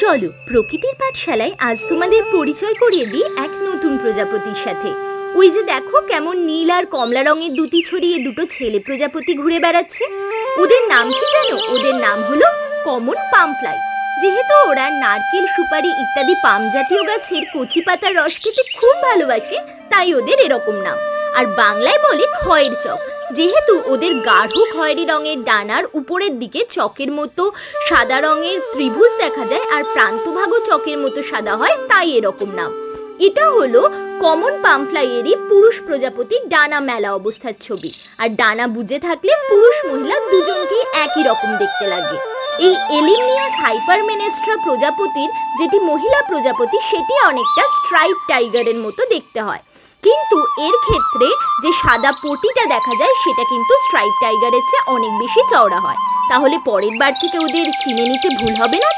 চলো, প্রকৃতির পাঠশালায় আজ তোমাদের পরিচয় করিয়ে দিই এক নতুন প্রজাপতির সাথে। ওই যে দেখো কেমন নীল আর কমলা রঙের দুটি ছড়িয়ে দুটো ছেলে প্রজাপতি ঘুরে বেড়াচ্ছে। ওদের নাম কি জানো? ওদের নাম হলো কমন পামফ্লাই। যেহেতু ওরা নারকেল, সুপারি ইত্যাদি পাম জাতীয় গাছের কচি পাতার রস খেতে খুব ভালোবাসে, তাই ওদের এরকম নাম। আর বাংলায় বলে খয়ের চক যেহেতু ওদের গাঢ় খয়েরি রঙের ডানার উপরের দিকে চকের মতো সাদা রঙের ত্রিভুজ দেখা যায় আর প্রান্তভাগও চকের মতো সাদা হয়, তাই এরকম নাম। এটা হলো কমন পামফ্লাইয়েরই পুরুষ প্রজাপতির ডানা মেলা অবস্থার ছবি। আর ডানা বুজে থাকলে পুরুষ মহিলা দুজনকেই একই রকম দেখতে লাগে। এই এলিমনিয়াস হাইপারমেনেস্ট্রা প্রজাপতির, যেটি মহিলা প্রজাপতি, সেটি অনেকটা স্ট্রাইপ টাইগারের মতো দেখতে হয়। কিন্তু এর ক্ষেত্রে যে সাদা পটিটা দেখা যায়, সেটা কিন্তু স্ট্রাইপ টাইগারের চেয়ে অনেক বেশি চওড়া হয়। তাহলে পরের বার থেকে ওদের চিনে নিতে ভুল হবে না তো?